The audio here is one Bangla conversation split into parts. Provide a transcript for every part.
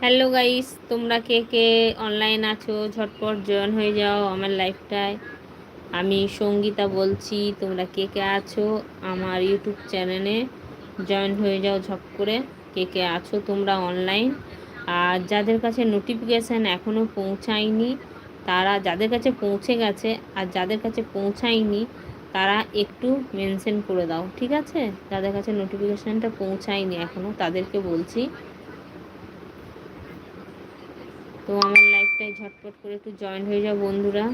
হ্যালো গাইস তোমরা কে কে অনলাইন আছো? ঝটপট জয়েন হয়ে যাও আমার লাইফটায় আমি সঙ্গীতা বলছি, তোমরা কে কে আছো আমার ইউটিউব চ্যানেলে জয়েন হয়ে যাও ঝপ করে, কে কে আছো তোমরা অনলাইন আর যাদের কাছে নোটিফিকেশান এখনও পৌঁছায়নি, তারা যাদের কাছে পৌঁছে গেছে আর যাদের কাছে পৌঁছায়নি তারা একটু মেনশন করে দাও, ঠিক আছে? যাদের কাছে নোটিফিকেশানটা পৌঁছায়নি এখনও তাদেরকে বলছি। তো আমার লাইফটাই ঝটপট করে একটু জয়েন হয়ে যাও বন্ধুরা।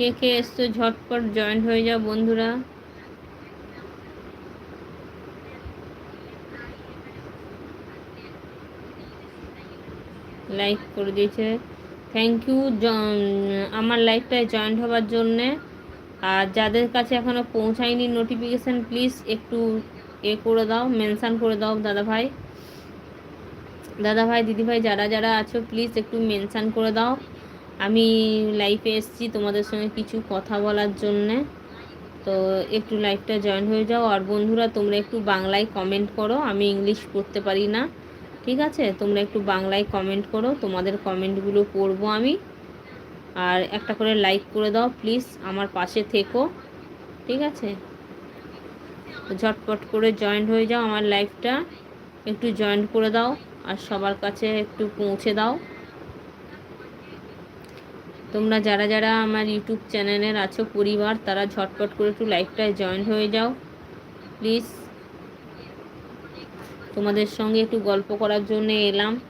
কে কে এসছো? ঝটপট জয়েন্ট হয়ে যাও বন্ধুরা। লাইক করে দিয়েছে। থ্যাংক ইউ আমার লাইফটায় জয়েন্ট হওয়ার জন্যে। আর যাদের কাছে এখনও পৌঁছায়নি নোটিফিকেশান প্লিজ একটু এ করে দাও মেনশান করে দাও দাদা ভাই দাদা ভাই দিদি ভাই যারা যারা আছো প্লিজ একটু মেনশান করে দাও। আমি লাইফে এসেছি তোমাদের সঙ্গে কিছু কথা বলার জন্যে। তো একটু লাইফটা জয়েন হয়ে যাও। আর বন্ধুরা, তোমরা একটু বাংলায় কমেন্ট করো। আমি ইংলিশ পড়তে পারি না। ঠিক আছে? তোমরা একটু বাংলায় কমেন্ট করো। তোমাদের কমেন্টগুলো পড়ব আমি। আর একটা করে লাইক করে দাও প্লিজ আমার পাশে থেকো। ঠিক আছে? ঝটপট করে জয়েন্ট হয়ে যাও আমার লাইফটা একটু জয়েন্ট করে দাও। আর সবার কাছে একটু পৌঁছে দাও। তোমরা যারা যারা আমার ইউটিউব চ্যানেলের আছো পরিবার, তারা ঝটপট করে একটু লাইভটায় জয়েন হয়ে যাও, প্লিজ। তোমাদের সঙ্গে একটু গল্প করার জন্য এলাম।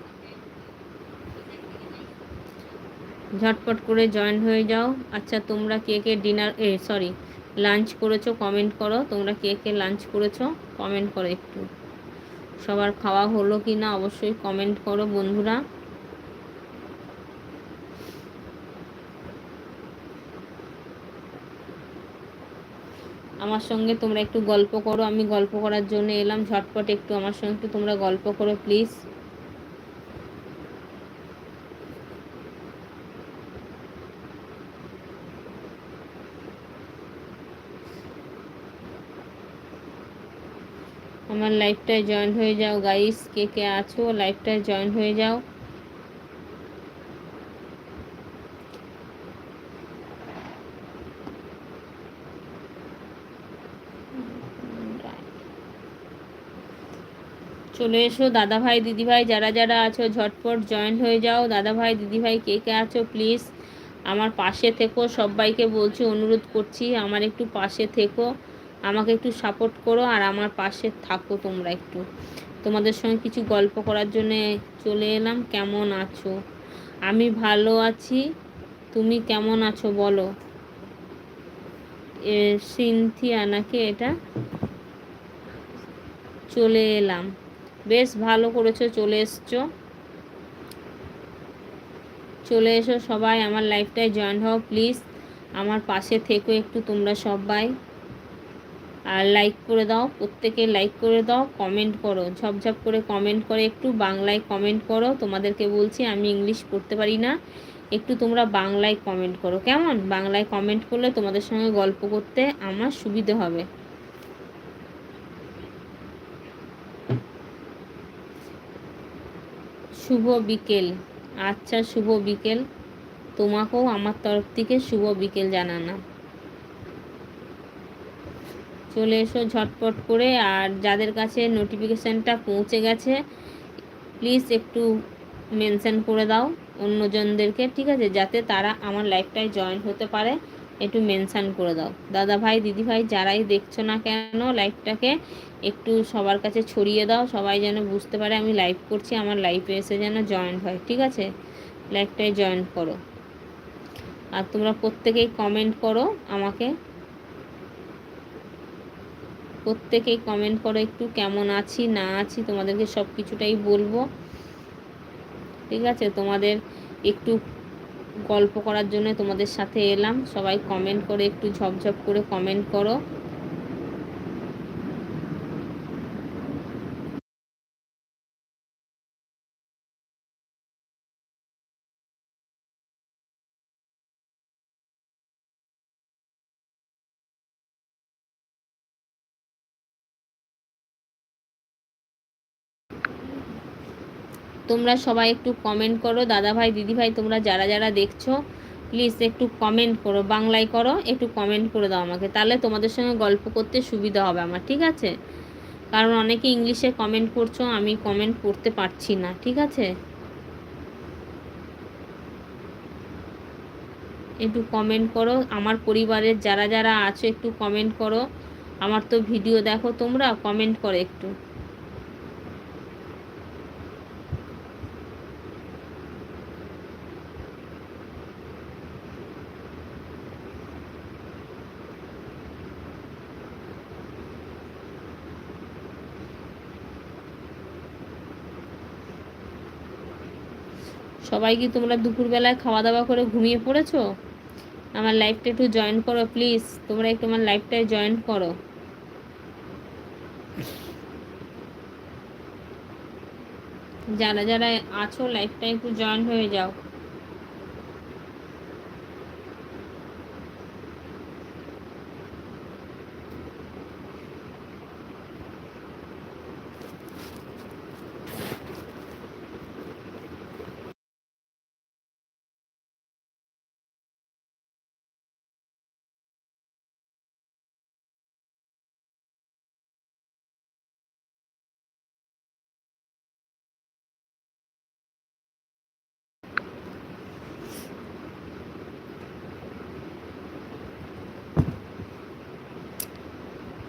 ঝটপট করে জয়েন হয়ে যাও। আচ্ছা তোমরা কে কে ডিনার, এ, সরি, লাঞ্চ করেছ কমেন্ট করো। তোমরা কে কে লাঞ্চ করেছ কমেন্ট করো একটু। সবার খাওয়া হলো কি না অবশ্যই কমেন্ট করো বন্ধুরা। আমার সঙ্গে তোমরা একটু গল্প করো, আমি গল্প করার জন্য এলাম। ঝটপট একটু আমার সঙ্গে একটু তোমরা গল্প করো প্লিজ আমার লাইফটায় জয়েন হয়ে যাও গাইস কে কে আছো? লাইফটায় জয়েন হয়ে যাও। চলে এসো। দাদা ভাই দিদি ভাই যারা যারা আছো, ঝটপট জয়েন হয়ে যাও। দাদা ভাই দিদি ভাই কে কে আছো প্লিজ আমার পাশে থেকো। সবাইকে বলছি, অনুরোধ করছি, আমার একটু পাশে থেকো। আমাকে একটু সাপোর্ট করো আর আমার পাশে থাকো তোমরা একটু। তোমাদের সঙ্গে কিছু গল্প করার জন্য চলে এলাম। কেমন আছো? আমি ভালো আছি। তুমি কেমন আছো বলো? সিনথিয়া নাকি এটা চলে এলাম। বেশ ভালো করেছ, চলে এসছো। চলে এসো সবাই, আমার লাইফটায় জয়েন হও, প্লিজ। আমার পাশে থেকো একটু তোমরা সবাই। আর লাইক করে দাও, প্রত্যেকে লাইক করে দাও, কমেন্ট করো। ঝপঝপ করে কমেন্ট করে, একটু বাংলায় কমেন্ট করো। তোমাদেরকে বলছি, আমি ইংলিশ পড়তে পারি না। একটু তোমরা বাংলায় কমেন্ট করো। কেমন? বাংলায় কমেন্ট করলে তোমাদের সঙ্গে গল্প করতে আমার সুবিধে হবে। শুভ বিকেল। আচ্ছা শুভ বিকেল। তোমাকেও আমার তরফ থেকে শুভ বিকেল জানানো চলে এসো ঝটপট করে, আর যাদের কাছে নোটিফিকেশানটা পৌঁছে গেছে প্লিজ একটু মেনশন করে দাও অন্যজনদেরকে, ঠিক আছে? যাতে তারা আমার লাইফটায় জয়েন হতে পারে। একটু মেনশান করে দাও। দাদা ভাই, দিদি ভাই, যারাই দেখছ না কেন লাইফটাকে একটু সবার কাছে ছড়িয়ে দাও, সবাই যেন বুঝতে পারে আমি লাইভ করছি, আমার লাইফে এসে যেন জয়েন হয়, ঠিক আছে? লাইফটায় জয়েন করো। আর তোমরা প্রত্যেকেই কমেন্ট করো আমাকে। প্রত্যেকেই কমেন্ট করো একটু কেমন আছি, না আছি, তোমাদেরকে সব কিছুটাই বলব। ঠিক আছে? তোমাদের একটু গল্প করার জন্য তোমাদের সাথে এলাম। সবাই কমেন্ট করে একটু ঝপঝপ করে কমেন্ট করো। তোমরা সবাই একটু কমেন্ট করো। দাদা ভাই দিদি ভাই তোমরা যারা যারা দেখছ প্লিজ একটু কমেন্ট করো, বাংলায় করো, একটু কমেন্ট করে দাও আমাকে। তাহলে তোমাদের সঙ্গে গল্প করতে সুবিধা হবে আমার, ঠিক আছে? কারণ অনেকে ইংলিশে কমেন্ট করছ, আমি কমেন্ট করতে পারছি না, ঠিক আছে? একটু কমেন্ট করো। আমার পরিবারের যারা যারা আছো, একটু কমেন্ট করো। আমার তো ভিডিও দেখো তোমরা কমেন্ট করো একটু। সবাই কি তোমরা দুপুরবেলায় খাওয়া দাওয়া করে ঘুমিয়ে পড়েছো? আমার লাইফটা একটু জয়েন করো প্লিজ তোমরা একটু আমার লাইফটায় জয়েন করো। যারা যারা আছো লাইফটা একটু জয়েন হয়ে যাও।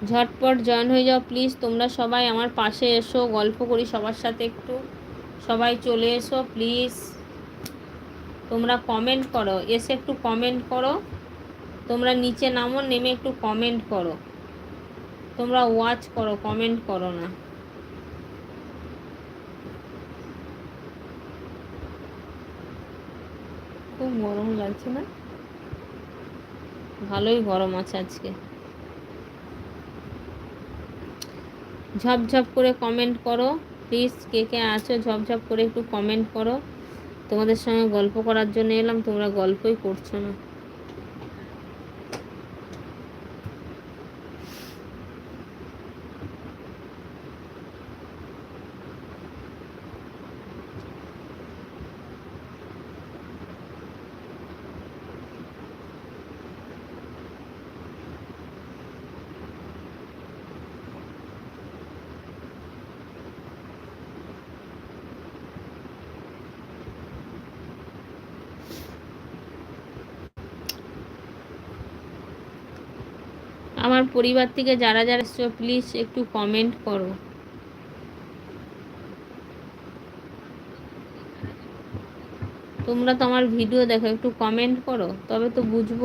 ঝটপট জয়েন হয়ে যাও প্লিজ তোমরা সবাই আমার পাশে এসো, গল্প করি সবার সাথে একটু। সবাই চলে এসো প্লিজ তোমরা কমেন্ট করো, এসে একটু কমেন্ট করো। তোমরা নিচে নামো, নেমে একটু কমেন্ট করো। তোমরা ওয়াচ করো কমেন্ট করো না। খুব গরম লাগছে না? ভালোই গরম আছে আজকে। ঝপঝপ করে কমেন্ট করো। প্লিজ কে কে আছো, ঝপঝপ করে একটু কমেন্ট করো। তোমাদের সঙ্গে গল্প করার জন্য এলাম, তোমরা গল্পই করছ না। আমার পরিবার থেকে যারা যারা এসছো প্লিজ একটু কমেন্ট করো। তোমরা তো আমার ভিডিও দেখো, একটু কমেন্ট করো, তবে তো বুঝব।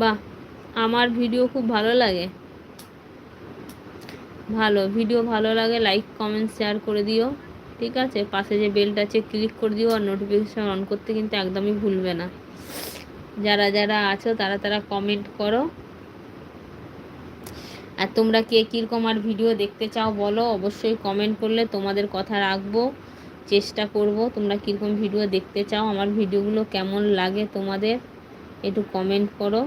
বাহ, আমার ভিডিও খুব ভালো লাগে। ভালো, ভিডিও ভালো লাগে লাইক কমেন্ট শেয়ার করে দিও, ঠিক আছে? পাশে যে বেলটা আছে ক্লিক করে দিও, আর নোটিফিকেশান অন করতে কিন্তু একদমই ভুলবে না। যারা যারা আছো, তারা তারা কমেন্ট করো। আর তোমরা কে কীরকম আর ভিডিও দেখতে চাও বলো, অবশ্যই কমেন্ট করলে তোমাদের কথা রাখব, চেষ্টা করব তোমরা কীরকম ভিডিও দেখতে চাও, আমার ভিডিওগুলো কেমন লাগে তোমাদের, একটু কমেন্ট করো।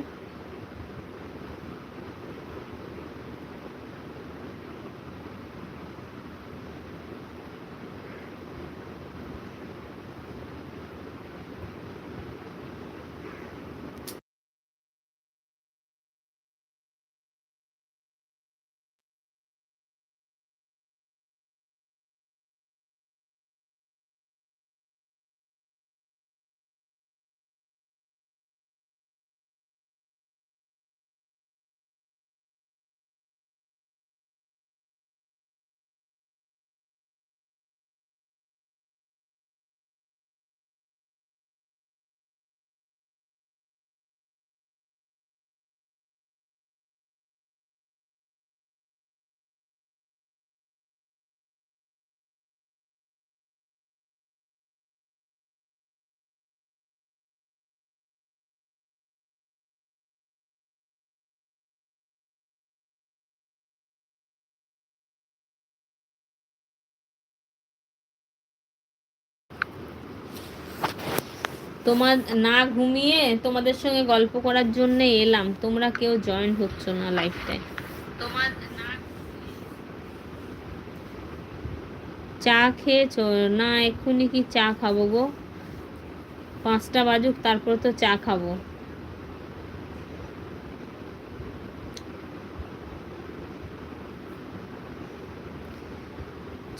তোমার না ঘুমিয়ে তোমাদের সঙ্গে গল্প করার জন্য এলাম। তোমরা কেউ জয়েন হচ্ছ না লাইফটাই তোমার চা খেয়েছ? না, এক্ষুনি কি চা খাব গো? পাঁচটা বাজুক, তারপর তো চা খাব।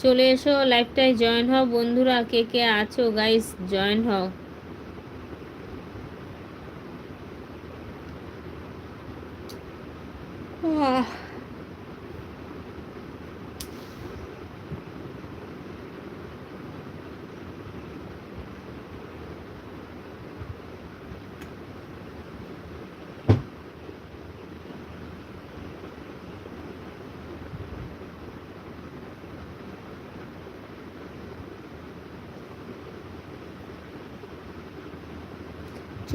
চলে এসো লাইফটাই জয়েন হও। বন্ধুরা, কে কে আছো? গাইস জয়েন হও।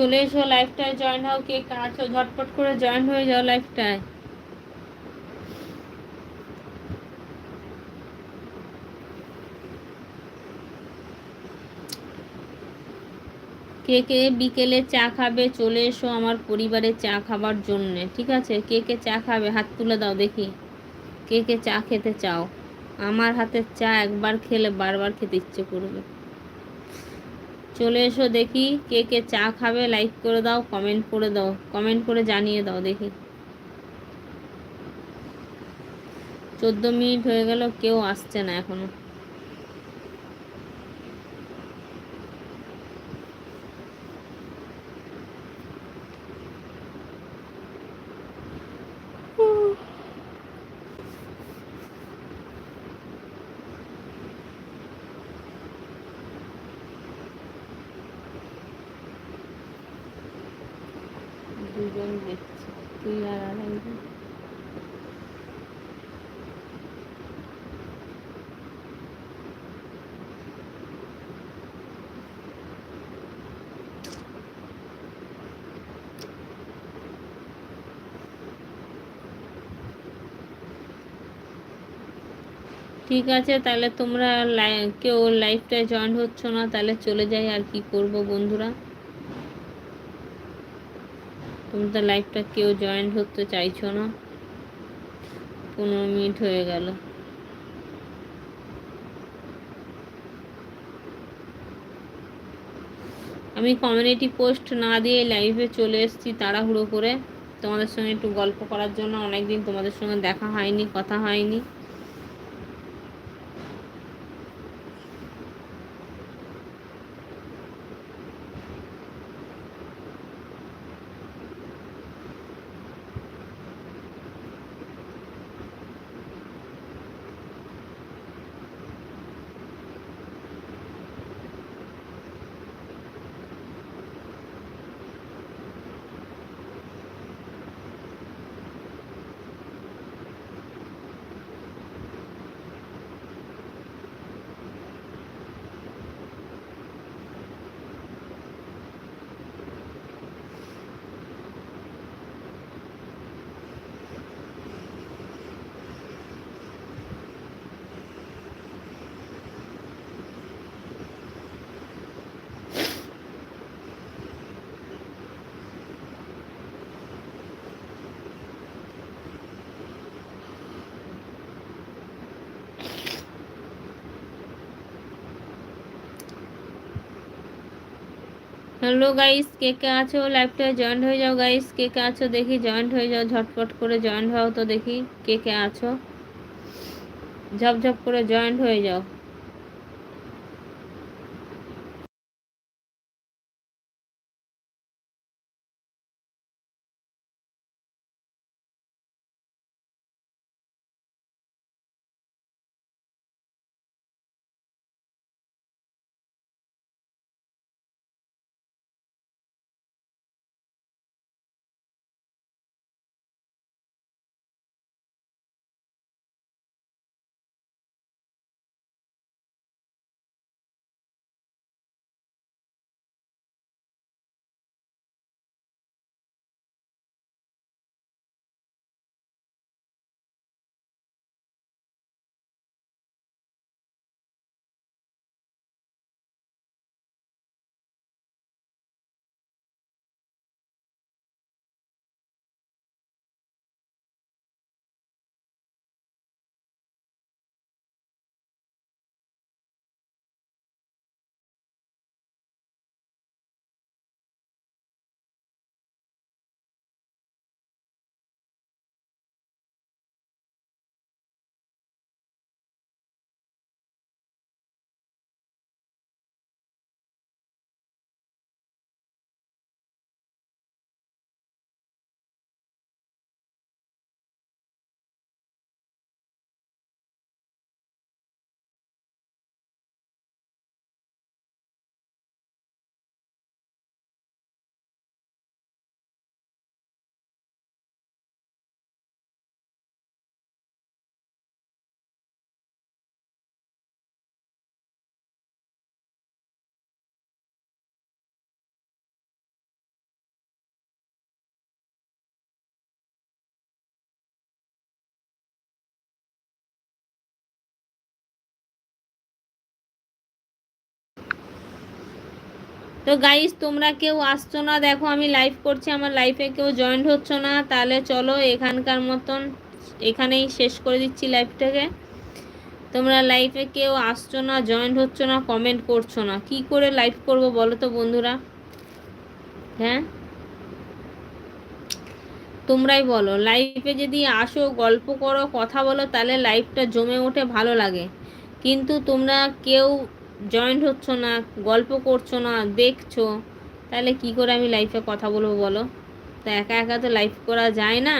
চলে এসো লাইফটায় জয়েন হও, কে আছো ঝটপট করে জয়েন হয়ে যাও লাইফটায় কে কে বিকেলে চা খাবে, চলে এসো আমার পরিবারে চা খাবার জন্যে, ঠিক আছে? কে কে চা খাবে, হাত তুলে দাও দেখি। কে কে চা খেতে চাও? আমার হাতের চা একবার খেলে বারবার খেতে ইচ্ছে করবে। চলে এসো দেখি কে কে চা খাবে লাইক করে দাও কমেন্ট করে দাও কমেন্ট করে জানিয়ে দাও দেখি। চোদ্দ মিনিট হয়ে গেল, কেউ আসছে না এখনও। দুজন দেখছি। তুই আর আড়াইজন ঠিক আছে, তাহলে তোমরা কেউ লাইফটায় জয়েন হচ্ছ না, তাহলে চলে যাই আর কি করব বন্ধুরা। তোমাদের লাইফটা কেউ জয়েন্ট হতে চাইছো না। পনেরো মিনিট হয়ে গেল। আমি কমিউনিটি পোস্ট না দিয়ে লাইভে চলে এসেছি তাড়াহুড়ো করে। তোমাদের সঙ্গে একটু গল্প করার জন্য অনেকদিন তোমাদের সঙ্গে দেখা হয়নি, কথা হয়নি। হ্যালো গাইস, কে কে আছো? লাইভটা জয়েন্ট হয়ে যাও গাইস। কে কে আছো দেখি? জয়েন্ট হয়ে যাও, ঝটপট করে জয়েন্ট হও তো দেখি কে কে আছো। ঝপঝপ করে জয়েন্ট হয়ে যাও। তো গাইস তোমরা কেউ আসছো না, দেখো আমি লাইভ করছি, আমার লাইফে কেউ জয়েন্ট হচ্ছ না, তাহলে চলো এখানকার মতন এখানেই শেষ করে দিচ্ছি লাইভটাকে তোমরা লাইফে কেউ আসছো না জয়েন্ট হচ্ছ না কমেন্ট করছ না, কি করে লাইভ করব বলো তো বন্ধুরা? হ্যাঁ? তোমরাই বলো লাইফে যদি আসো, গল্প করো, কথা বলো, তাহলে লাইফটা জমে ওঠে, ভালো লাগে। কিন্তু তোমরা কেউ জয়েন্ট হচ্ছ না, গল্প করছ না, দেখছ, তাহলে কি করে আমি লাইফে কথা বলব বলো? তা একা একা তো লাইফ করা যায় না।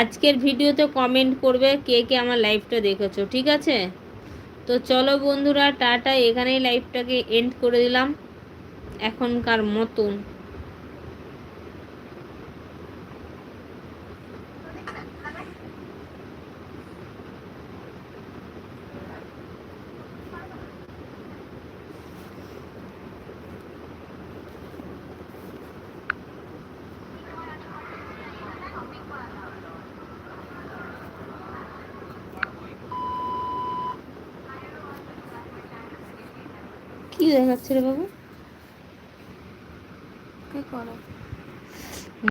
আজকের ভিডিওতে কমেন্ট করবে কে কে আমার লাইফটা দেখেছ, ঠিক আছে? তো চলো বন্ধুরা, টাটা, এখানেই লাইফটাকে এন্ড করে দিলাম। এখনকার মতন। কি